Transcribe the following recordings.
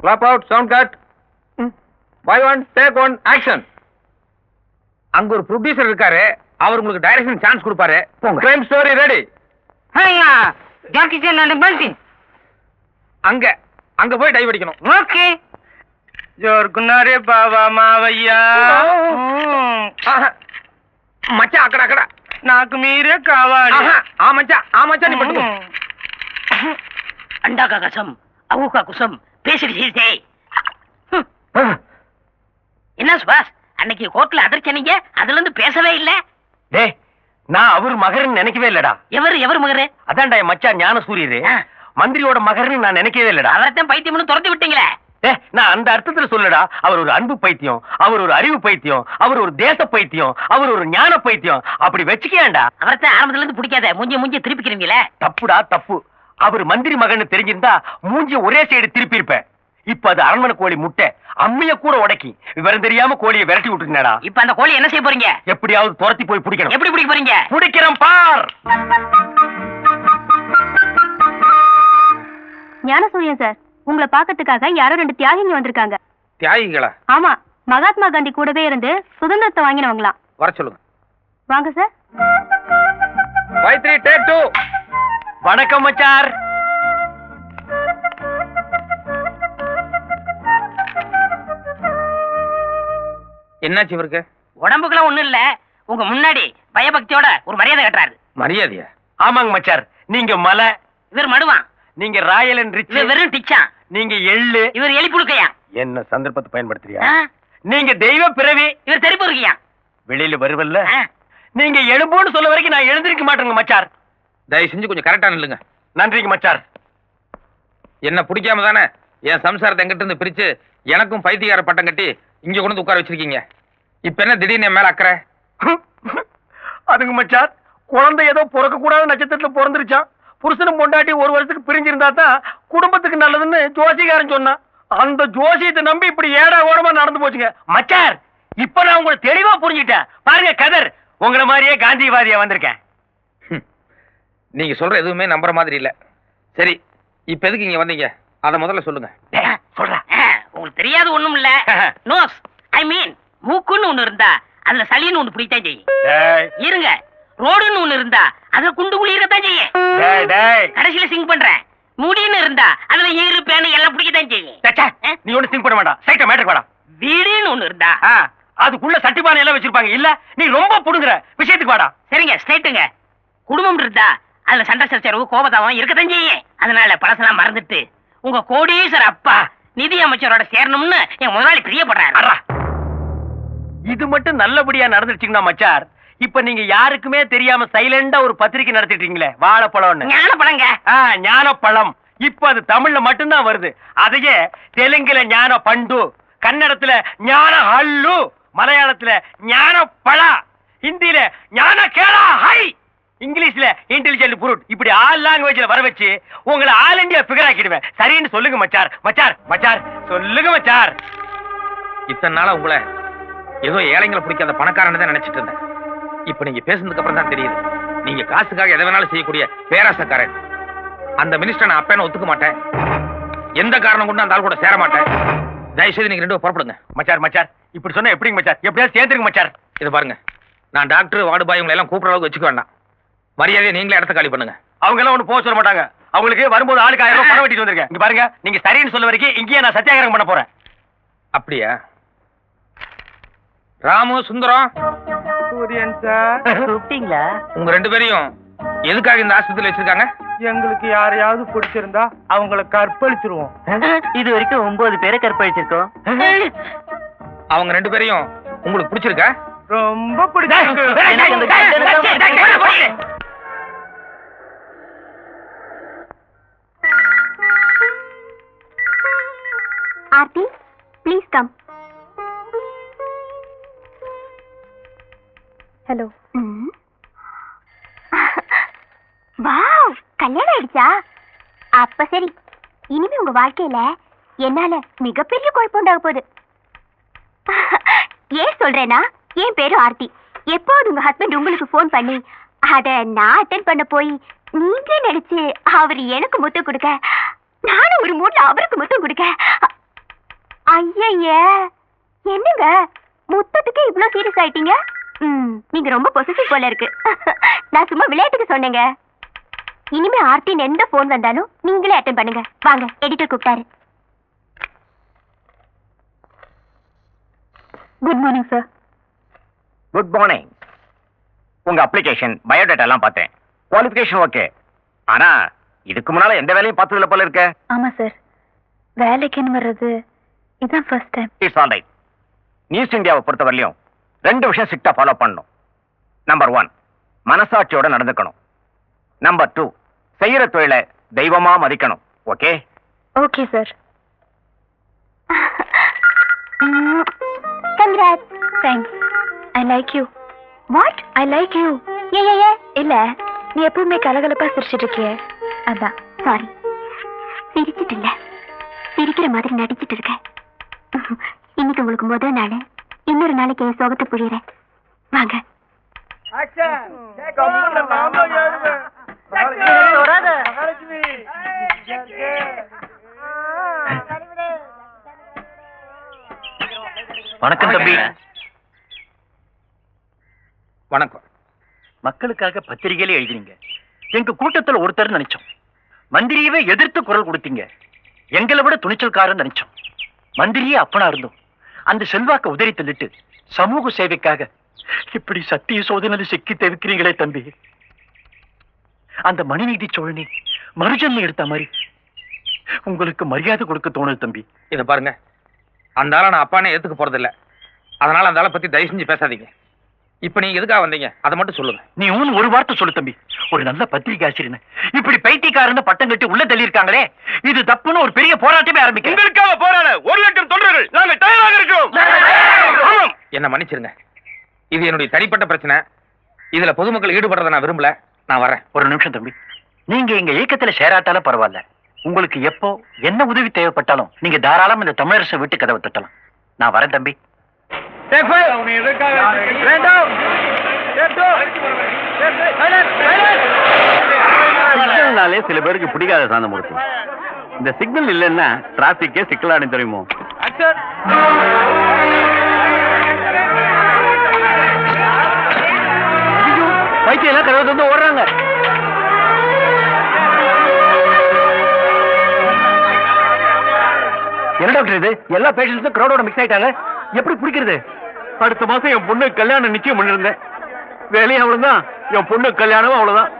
Clap out, sound cut. Buy one, take one, action. அங்க ஒரு producer இருக்காரு அவர் உங்களுக்கு டைரக்ஷன் சான்ஸ் கொடுப்பாரு கிரைம் ஸ்டோரி ரெடி ஹையா ஜாக்கி சேன் அண்ட் பல்டின் அங்க அங்க போய் டைவ் அடிக்கணும் ஓகே జోరుకున్నారే బావా మావయ్యా మచ్చ అక్కడ అక్కడ నాకు మీరే కావాలి ఆ మచ్చ ఆ మచ్చ నీ పట్టుకో అండాక కసం అవుక కుసం பேசிட்டு சீர்த்தே என்ன சுபாஷ் அன்னைக்கு கோர்ட்ல அதிர்ச்சனீங்க அதுல இருந்து பேசவே இல்ல. டேய் நான் அவர் மகர்னு நினைக்கவே இல்லடா. எவர் எவர் மகரு? அதான்டா என் மச்சான் ஞான சூரியரு. மந்திரியோட மகர்னு நான் நினைக்கவே இல்லடா. அவரைத்தான் பைத்தியம்னு துரத்தி விட்டீங்களே. டேய் நான் அந்த அர்த்தத்துல சொல்லடா. அவர் ஒரு அன்பு பைத்தியம் அவர் ஒரு அறிவு பைத்தியம் அவர் ஒரு தேச பைத்தியம் அவர் ஒரு ஞான பைத்தியம். அப்படி வச்சுக்கேன்டா அவரைத்தான் ஆரம்பத்துல இருந்து பிடிக்காத மூஞ்சி மூஞ்சி திருப்பிக்கிறீங்களே. தப்புடா தப்பு. அவர் மந்திரி மகன்னு தெரிஞ்சிருந்தா மூஞ்சி ஒரே சைடு திருப்பி இருப்பேன் இப்ப அது அரண்மனை கோழி முட்டை அம்மிய கூட உடைக்கி. விவரம் தெரியாம கோழியை விரட்டி விட்டுருந்தா இப்ப அந்த கோழி என்ன செய்ய போறீங்க? எப்படியாவது துரத்தி போய் பிடிக்கணும். எப்படி பிடிக்க போறீங்க? பிடிக்கிறேன் பார். ஞானசூரியன் சார் உங்களை பார்க்கறதுக்காக யாரோ ரெண்டு தியாகிங்க வந்திருக்காங்க. தியாகிகளா ஆமா மகாத்மா காந்தி கூடவே இருந்து சுதந்திரத்தை வாங்கினவங்களாம். வர சொல்லுங்க. வாங்க sir. Five three take two வணக்கம் மச்சார். என்னாச்சு இவருக்கு? உடம்புக்குலாம் ஒண்ணும் இல்ல. உங்க முன்னாடி பயபக்தியோட ஒரு மரியாதை கட்டுறாரு. மரியாதையா? ஆமாங்க மச்சார். நீங்க மலை இவர் மடுவான். நீங்க ராயல் அண்ட் ரிச் இவர் வெறும் டிச்சான். நீங்க எள்ளு. இவர் எலி புழுக்கையா? என்ன சந்தர்ப்பத்தை பயன்படுத்துறியா? நீங்க தெய்வ பிறவி. இவர் தெரிப்பு இருக்கியா? வெளியில வருவல்ல. நீங்க எழும்போன்னு சொல்ல வரைக்கும் நான் எழுந்திருக்க மாட்டேங்க மச்சார். தயவு செஞ்சு கொஞ்சம் கரெக்டா நில்லுங்க. நன்றிங்க மச்சார் என்ன பிடிக்காம தானே? என் சம்சாரத்தை எங்கிட்ட இருந்து பிரிச்சு எனக்கும் பைத்தியக்கார பட்டம் கட்டி இங்க கொண்டு வந்து உட்கார வச்சிருக்கீங்க. இப்ப என்ன திடீர்னு மேல அக்கறை? அதுங்க மச்சார் குழந்தை ஏதோ பிறக்க கூடாத நட்சத்திரத்துல பிறந்துருச்சான். புருஷனும் பொண்டாட்டி ஒரு வருஷத்துக்கு பிரிஞ்சிருந்தா தான் குடும்பத்துக்கு நல்லதுன்னு ஜோசிகாரன் சொன்னான். அந்த ஜோசியத்தை நம்பி இப்படி ஏடா ஓடமா நடந்து போச்சுங்க. மச்சார் இப்ப நான் உங்களை தெளிவா புரிஞ்சுட்டேன் பாருங்க கதர். உங்களை மாதிரியே காந்திவாதியா வந்திருக்கேன். நீங்க சொல்ற எதுவுமே நம்புற மாதிரி இல்ல. சரி இப்ப எதுக்கு இங்க வந்தீங்க? அத முதல்ல சொல்லுங்க. சொல்றேன் உங்களுக்கு தெரியாது ஒண்ணும் இல்ல. நோஸ் ஐ மீன் மூக்குன்னு ஒண்ணு இருந்தா அதுல சளின்னு ஒண்ணு பிடித்தான் செய்யும். இருங்க. ரோடுன்னு ஒண்ணு இருந்தா அதுல குண்டு குளிரத்தான் செய்யும். கடைசியில சிங் பண்றேன். முடின்னு இருந்தா அதுல ஈரு பேனு எல்லாம் பிடிக்கத்தான் செய்யும். சச்சா, நீ ஒண்ணு சிங் பண்ண வேண்டாம். சைட்ட மேட்டர் வாடா. வீடுன்னு ஒண்ணு இருந்தா அதுக்குள்ள சட்டிபானை எல்லாம் வச்சிருப்பாங்க. இல்ல நீ ரொம்ப புடுங்குற. விஷயத்துக்கு வாடா. சரிங்க ஸ்ட்ரைட்டுங்க குடும்பம் இருந்தா அதுல சண்டை சச்சரவு கோபதாபம் இருக்கத்தான் செய்யும். அதனால பழசெல்லாம் மறந்துட்டு உங்க கோடீஸ்வர அப்பா நிதி அமைச்சரோட சேரணும்னு என் முதலாளி பிரியப்படுறாரு. இது மட்டும் நல்லபடியா நடந்துருச்சுங்கன்னா மச்சார்? இப்ப நீங்க யாருக்குமே தெரியாம சைலண்டா ஒரு பத்திரிக்கை நடத்திட்டீங்களே வாழைப்பழம்னு. ஞான பழங்க ஆ, ஞானப்பழம். இப்ப அது தமிழ்ல மட்டும்தான் வருது. அதையே தெலுங்குல ஞான பண்டு கன்னடத்துல ஞான ஹல்லு மலையாளத்துல ஞான பழா ஹிந்தில ஞான கேளா ஹை இங்கிலீஷ்ல இன்டெலிஜென்ட் புரூட் இப்படி ஆல் லாங்குவேஜ்ல வர வச்சு உங்களை ஆல் இந்தியா ஃபிகர் ஆக்கிடுவேன். சரின்னு சொல்லுங்க மச்சார். மச்சார் மச்சார். சொல்லுங்க மச்சார். இத்தனை நாளா உங்களை ஏதோ ஏழைங்களை பிடிக்காத பணக்காரன்னு தான் நினைச்சிட்டு இருந்தேன். இப்ப நீங்க பேசுனதுக்கு அப்புறம் தான் தெரியுது. நீங்க காசுக்காக எதை வேணாலும் செய்யக்கூடிய பேராசக்காரன். அந்த மினிஸ்டர் நான் அப்பேன ஒத்துக்க மாட்டேன். எந்த காரணம் கொண்டு அந்த ஆள் கூட சேர மாட்டேன். தயவு செய்து நீங்க ரெண்டு புறப்படுங்க. மச்சார் மச்சார். இப்படி சொன்னா எப்படிங்க மச்சார்? எப்படியாவது சேர்ந்துருங்க மச்சார். இதை பாருங்க. நான் டாக்டர் வார்டு பாய் உங்களை எல்லாம் கூப்பிடுற அளவுக்கு வச்சுக்க வேண்டாம். மரியாதையை நீங்களே இடத்த காலி பண்ணுங்க அவங்க எல்லாம் ஒண்ணு போக சொல்ல மாட்டாங்க அவங்களுக்கு வரும்போது ஆளுக்கு ஆயிரம் ரூபாய் பணம் வெட்டிட்டு வந்திருக்கேன் இங்க பாருங்க நீங்க சரின்னு சொல்ல வரைக்கும் இங்கேயே நான் சத்தியாகிரகம் பண்ண போறேன் அப்படியா ராமு சுந்தரம் சூரியன் சார் கூப்பிட்டீங்களா உங்க ரெண்டு பேரையும் எதுக்காக இந்த ஆஸ்பத்திரியில் வச்சிருக்காங்க எங்களுக்கு யாரையாவது பிடிச்சிருந்தா அவங்கள கற்பழிச்சிருவோம் இது வரைக்கும் ஒன்பது பேரை கற்பழிச்சிருக்கோம் அவங்க ரெண்டு பேரையும் உங்களுக்கு பிடிச்சிருக்கா ரொம்ப பிடிச்சிருக்கு சரி இனிமே உங்க வாழ்க்கையில என்னால மிகப்பெரிய குழப்பம் உண்டாக போகுது. ஏன் சொல்றேன்னா என் பேரு ஆர்த்தி. எப்போது உங்க ஹஸ்பண்ட் உங்களுக்கு ஃபோன் பண்ணி அத நான் அட்டென்ட் பண்ண போய் நீங்க நினைச்சு அவர் எனக்கு முத்தம் கொடுக்க நானும் ஒரு மூட்ல அவருக்கு முத்தம் கொடுக்க. ஐயய்யே என்னங்க? முத்தத்துக்கு இவ்வளவு சீரியஸ் ஆயிட்டீங்க? ம் நீங்க ரொம்ப பொசிட்டிவ் போல இருக்கு. நான் சும்மா விளையாட்டுக்கு சொன்னேங்க. இனிமே ஆர்த்தின் எந்த போன் வந்தாலும் நீங்களே அட்டன் பண்ணுங்க. வாங்க எடிட்டர் கூப்பிட்டாரு. Good morning sir good morning உங்க அப்ளிகேஷன் பயோடேட்டா எல்லாம் பார்த்தேன். குவாலிஃபிகேஷன் ஓகே ஆனா இதுக்கு முன்னால எந்த வேலையும் பார்த்ததுல போல இருக்க. ஆமா சார் வேலைக்குன்னு வர்றது இதான் first time it's all right news இந்தியாவை பொறுத்தவரையிலும் ரெண்டு விஷயம் ஸ்ட்ரிக்டா ஃபாலோ பண்ணணும். நம்பர் ஒன் மனசாட்சியோட நடந்துக்கணும். நம்பர் டூ செய்யற தொழிலை தெய்வமா மதிக்கணும். Okay okay sir congrat thanks I like you what I like you ஏ இல்ல நீ எப்பவுமே கலகலப்பா சிரிச்சிட்டு இருக்கியே. அதான். சாரி சிரிச்சிட்டு இல்ல. சிரிக்கிற மாதிரி நடிச்சிட்டு இருக்கேன் இன்னைக்கு உங்களுக்கு முதல் நாள். இன்னொரு நாளைக்கு என் சோகத்தை புரியுறேன். வாங்க. வணக்கம் தம்பி. வணக்கம். மக்களுக்காக பத்திரிகையிலே எழுதினீங்க. எங்க கூட்டத்துல ஒருத்தர் நினைச்சோம். மந்திரியவே எதிர்த்து குரல் கொடுத்தீங்க. எங்களை விட துணிச்சல்காரன் நினைச்சோம். மந்திரியே அப்பனா இருந்தோம். அந்த செல்வாக்க உதறி தள்ளிட்டு சமூக சேவைக்காக இப்படி சத்திய சோதனையில் சிக்கி தவிக்கிறீங்களே தம்பி. அந்த மணிநீதி சோழனி மறுஜன்மம் எடுத்த மாதிரி. உங்களுக்கு மரியாதை கொடுக்க தோணுது தம்பி. இத பாருங்க. அந்த ஆளை நான் அப்பானே ஏத்துக்க போறதில்ல. அதனால அந்த ஆளை பத்தி தயவு செஞ்சு பேசாதீங்க. இப்ப நீங்க எதுக்காக வந்தீங்க? அதை மட்டும் சொல்லுங்க. நீ ஊன் ஒரு வார்த்தை சொல்லு தம்பி. ஒரு நல்ல பத்திரிகை ஆசிரியர் இப்படி பைத்தியக்காரன்னு பட்டம் கட்டி உள்ள தள்ளி இருக்காங்களே இது தப்புன்னு ஒரு பெரிய போராட்டமே ஆரம்பிக்க உங்களுக்காக போராட ஒரு லட்சம் தொண்டர்கள் நாங்கள் தயாராக இருக்கிறோம். என்ன மன்னிச்சிருங்க. இது என்னுடைய தனிப்பட்ட பிரச்சனை. இதுல பொதுமக்கள் ஈடுபடுறதை நான் விரும்பல. நான் வரேன். ஒரு நிமிஷம் தம்பி. நீங்க எங்க இயக்கத்துல சேராட்டாலும் பரவாயில்ல. உங்களுக்கு எப்போ என்ன உதவி தேவைப்பட்டாலும் நீங்க தாராளம் இந்த தமிழரசு வீட்டு கதவை தட்டலாம். நான் வரேன் தம்பி. சிக்னல்னாலே சில பேருக்கு பிடிக்காத சாந்தம் இருக்கும் இந்த சிக்னல் இல்லைன்னா டிராபிக்கே சிக்கலானு தெரியுமோ? பைத்தியம் எல்லாம் கதவை வந்து ஓடுறாங்க. என்ன டாக்டர் இது? எல்லா பேஷண்ட்ஸும் கிரௌடோட மிக்ஸ் ஆயிட்டாங்க எப்படி பிடிக்கிறது? அடுத்த மாசம் என் பொண்ணு கல்யாணம் நிச்சயம் பண்ணிருந்தேன். வேலையும் அவ்வளவுதான். என் பொண்ணு கல்யாணமும் அவ்வளவுதான்.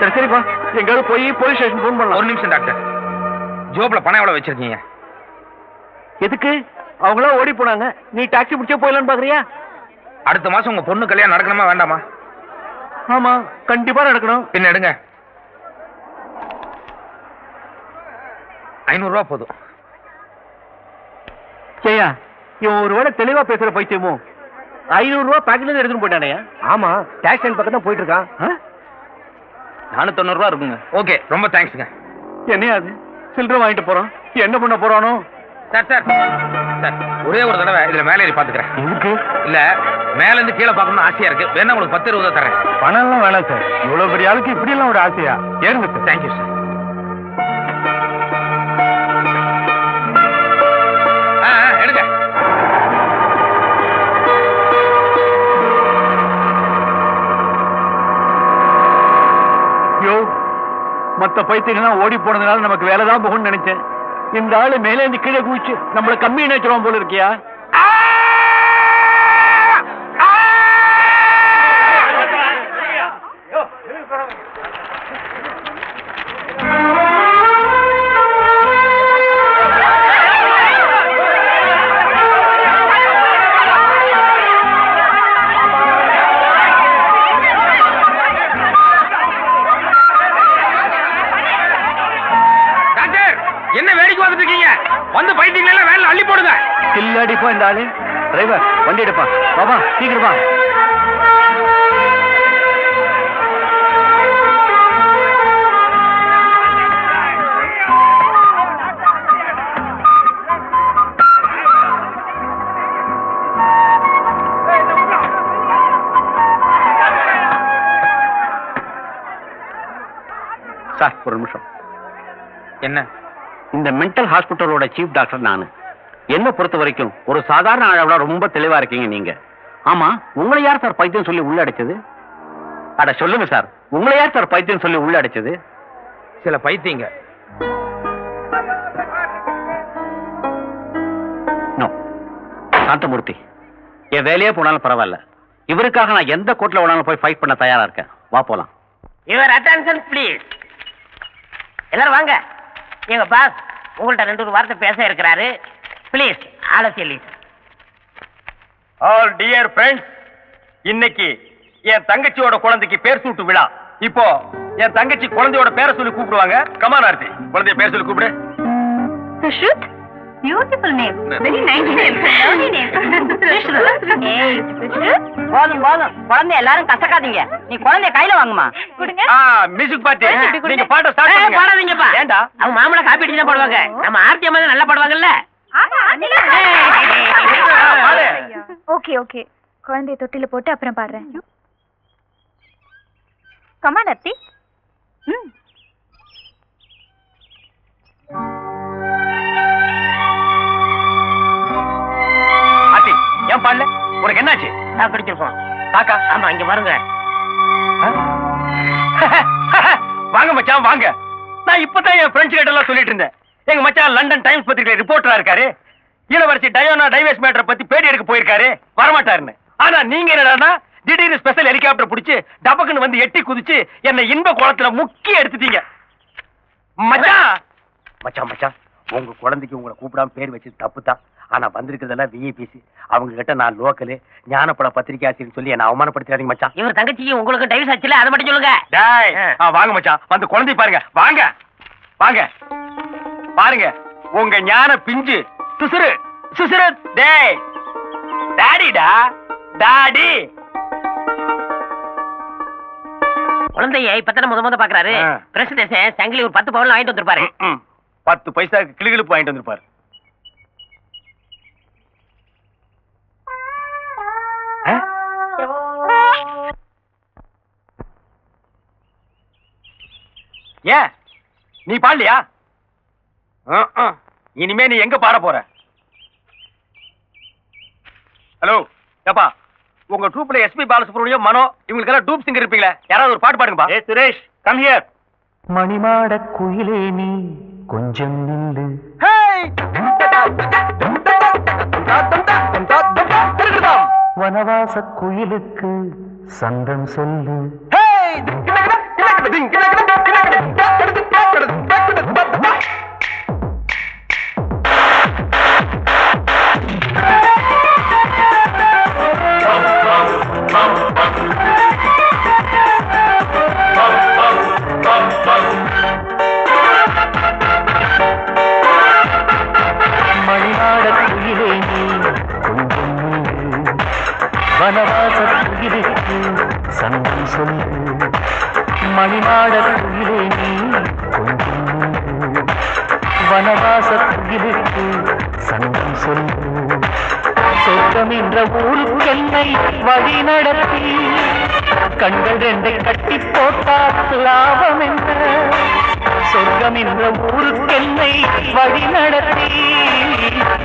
சரி சரிப்பா. எங்காவது போய் போலீஸ் ஸ்டேஷன் ஃபோன் ஒரு பண்ணலாம். நிமிஷம் டாக்டர் ஜோப்ல பணம் எவ்வளவு வச்சிருக்கீங்க? எதுக்கு? அவங்களா ஓடி போனாங்க. நீ டாக்ஸி பிடிச்சே போயிடலான்னு பாக்குறியா? அடுத்த மாசம் உங்க பொண்ணு கல்யாணம் நடக்கணுமா வேண்டாமா? ஆமா கண்டிப்பா நடக்கணும். பின்ன எடுங்க. ஐநூறு ரூபா போதும். சரியா இவன் ஒரு வேளை தெளிவா பேசுற பைத்தியமோ? ஐநூறு ரூபாய் பாக்கெட்ல இருந்து எடுத்துட்டு போயிட்டானே ஆமா டாக்ஸ் ஸ்டாண்ட் பக்கம் தான் போயிட்டு இருக்கான் நானூத்தொண்ணூறு ரூபா இருக்குங்க. ஓகே ரொம்ப தேங்க்ஸுங்க என்னையா அது? சில்லறை வாங்கிட்டு போறான். என்ன பண்ண போறானோ? Sir sir. சார் ஒரே ஒரு தடவை இதுல மேலே ஏறி பாத்துக்கிறேன் எதுக்கு? இல்ல மேல இருந்து கீழே பார்க்கணும்னு ஆசையா இருக்கு. வேணா உங்களுக்கு பத்து இருபது தரேன். பணம் எல்லாம் வேணாம் சார். இவ்வளவு பெரிய ஆளுக்கு இப்படி எல்லாம் ஒரு ஆசையா? ஏறுங்க சார். தேங்க்யூ சார் எடுங்க. ஐயோ மத்த பைத்தியங்கள்லாம் ஓடி போனதுனால நமக்கு வேலை தான் போகும்னு நினைச்சேன். இந்த ஆளு மேலே இருந்து கீழே குதிச்சு நம்மள கம்மி நினைச்சிருவோம் போல இருக்கியா? இந்த ஆளு? டிரைவர் வண்டி எடுப்பா. பாபா சீக்கிரமா சார் ஒரு நிமிஷம். என்ன? இந்த மென்டல் ஹாஸ்பிட்டலோட சீஃப் டாக்டர் நானு. என்ன பொறுத்த வரைக்கும்? ஒரு சாதாரண ஆளோட ரொம்ப தெளிவா இருக்கீங்க நீங்க. ஆமா உங்களை யார் சார் பைத்தியம் சொல்லி உள்ள அடைச்சது? அட சொல்லுங்க சார் உங்களை யார் சார் பைத்தியம் சொல்லி உள்ள அடைச்சது? சில பைத்தியங்க. நோ சாந்தமூர்த்தி என் வேலையே போனாலும் பரவாயில்ல. இவருக்காக நான் எந்த கோர்ட்ல வேணாலும் போய் ஃபைட் பண்ண தயாரா இருக்கேன். வா போலாம். யுவர் அட்டென்ஷன் ப்ளீஸ் எல்லாரும் வாங்க. எங்க பாஸ் உங்கள்ட்ட ரெண்டு ஒரு வார்த்தை பேச இருக்கிறாரு. ப்ளீஸ் ஆலோசி ஆல் டியர் ஃப்ரெண்ட்ஸ் இன்னைக்கு என் தங்கச்சியோட குழந்தைக்கு பேர் சூட்டு விழா. இப்போ என் தங்கச்சி குழந்தையோட பேரை சொல்லி கூப்பிடுவாங்க. கமான் ஆர்த்தி குழந்தைய பேர் சொல்லி கூப்பிடு. Sushruth beautiful name very nice name lovely name ஏய் போதும் போதும். குழந்தை எல்லாரும் கசக்காதீங்க. நீ குழந்தைய கையில வாங்குமா. கொடுங்க. ஆ மியூசிக் பார்ட்டி நீங்க பாட்ட ஸ்டார்ட் பண்ணுங்க. பாடாதீங்கப்பா. ஏண்டா? அவங்க மாமலை காப்பி அடிச்சு தான் பாடுவாங்க. நம்ம ஆர்த்தி அம்மா நல்லா பாடுவாங்கல்ல. ஓகே ஓகே குழந்தைய தொட்டில போட்டு அப்புறம் பாடுறேன் கமான் அத்தி ம் ஆர்த்தி ஏன் பாடல உனக்கு என்னாச்சு நான் பிடிச்சிருக்கோம் காக்கா ஆமா இங்க பாருங்க வாங்க மச்சான் வாங்க நான் இப்பதான் என் ஃப்ரெண்ட்ஸ் கிட்ட எல்லாம் சொல்லிட்டு இருந்தேன் எங்க மச்சான் லண்டன் டைம்ஸ் பத்திரிகை ரிப்போர்ட்டரா இருக்காரு. இளவரசி டயோனா டைவர்ஸ் மேட்டரை பத்தி பேட்டி எடுக்க போயிருக்காரு. வரமாட்டாருன்னு. ஆனா நீங்க என்னடான்னா திடீர்னு ஸ்பெஷல் ஹெலிகாப்டர் பிடிச்சு டபக்குன்னு வந்து எட்டி குதிச்சு என்னை இன்ப குளத்துல முக்கி எடுத்துட்டீங்க. மச்சான்! மச்சான் மச்சான் உங்க குழந்தைக்கு உங்களை கூப்பிடாம பேர் வச்சது தப்பு தான் ஆனா வந்திருக்கிறதெல்லாம் விஐபிசி அவங்க கிட்ட நான் லோக்கலு ஞானப்பட பத்திரிகை ஆசிரியர் சொல்லி என்ன அவமானப்படுத்தாதீங்க மச்சான். இவர் தங்கச்சிக்கு உங்களுக்கு டைவர்ஸ் ஆச்சுல அதை மட்டும் சொல்லுங்க. வாங்க மச்சான். வந்து குழந்தை பாருங்க. வாங்க. வாங்க. பாருங்க உங்க ஞான பிஞ்சு சுசுரு சுசுரு டேய் டாடிடா டாடி குழந்தைய இப்பதானே முத முத பாக்குறாரு. பிரசிடேஷன் சங்கிலி ஒரு பத்து பவுன் வாங்கிட்டு வந்திருப்பாரு. பத்து பைசாக்கு கிளுகிளுப்பு வாங்கிட்டு வந்திருப்பாரு? ஏன் நீ பாடலையா. இனிமே நீ எங்க பாட போற? ஹலோ ஏப்பா உங்க ட்ரூப்ல எஸ்பி பாலசுப்ரமணியம் மனோ இவங்களுக்கு எல்லாம் டூப் சிங்கர் இருப்பீங்களே? யாராவது ஒரு பாட்டு பாடுங்கப்பா. ஏ சுரேஷ் கம் ஹியர் மணிமாட குயிலே நீ கொஞ்சம் நின்று வனவாச குயிலுக்கு சந்தம் சொல்லு. என்னை வழி நடத்தி. கண்கள் ரெண்டை கட்டி போட்டார் லாபம் என்ற சொர்க்கம் என்ற ஊருக்கென்னை வழி நடத்தி.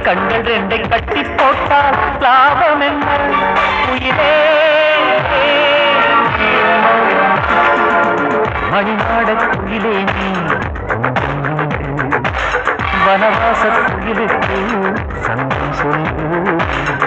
கண்கள் ரெண்டை கட்டி போட்டால் லாபம் என்ற உயிரே மணிநாட குயிலே நீ வனவாச குயிலுக்கு சந்தம் சொல்லு.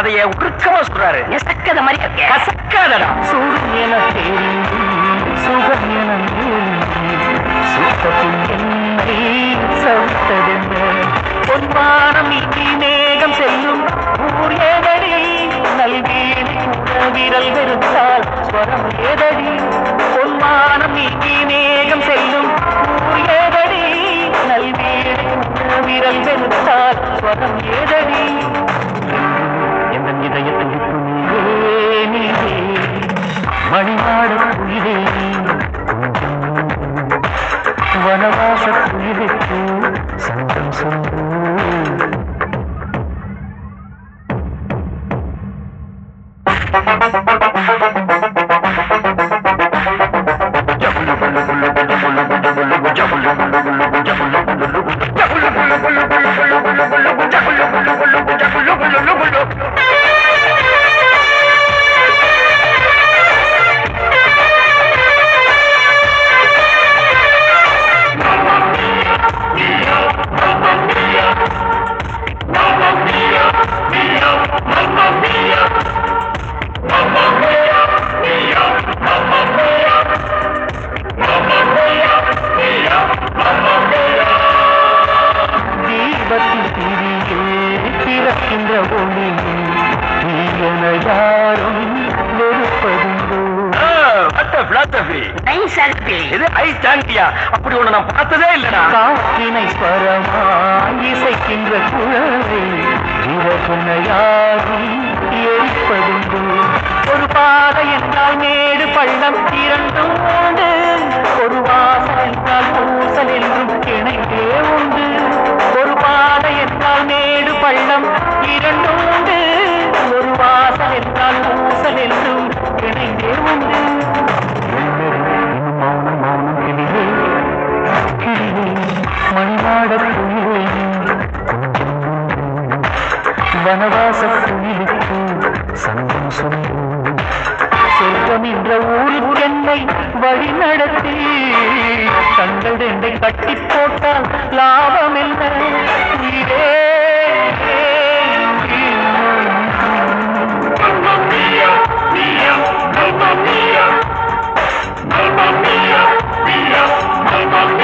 கதையை உருக்கமா சொல்றாரு. நெசக்கத மாதிரி கசக்காதடா. சுடும் என தெரிந்து சுகம் என நேர்ந்து சுத்தத்தில் என்னை சவித்ததென்ன பொன்வானம் இனி மேகம் செல்லும் ஊர் ஏதடி நல்வீணி கூட விரல் வெறுத்தால் ஸ்வரம் ஏதடி பொன்மானம் நீங்கி மேகம் செல்லும் ஊர் ஏதடி நல்வீடு விரல் வெறுத்தால் ஸ்வரம் ஏதடி மணிநாடு குயிலே. வனவாச குயிலுக்கு சங்கம் சொல்லு காற்றினை ஸ்வரமாய் இசைக்கின்ற குழலை விரகுன எரிப்பதுண்டு ஒரு பாதை என்றால் மேடு பள்ளம் இரண்டும் உண்டு. ஒரு வாசல் என்றால் பூசல் என்றும் இணைந்தே உண்டு. ஒரு பாதை என்றால் மேடு பள்ளம் இரண்டும் உண்டு. ஒரு வாசல் என்றால் பூசல் என்றும் இணைந்தே உண்டு. ஆடப் புயலே வனவாச புயலுக்கு சங்கம் சொல்லு சொர்க்கம் என்ற ஊருக்கு என்னை வழி நடத்தி தங்கள் என்னை கட்டி போட்டால் லாபம் என்ன? உயிரே Mamma mia, mamma mia, mamma mia.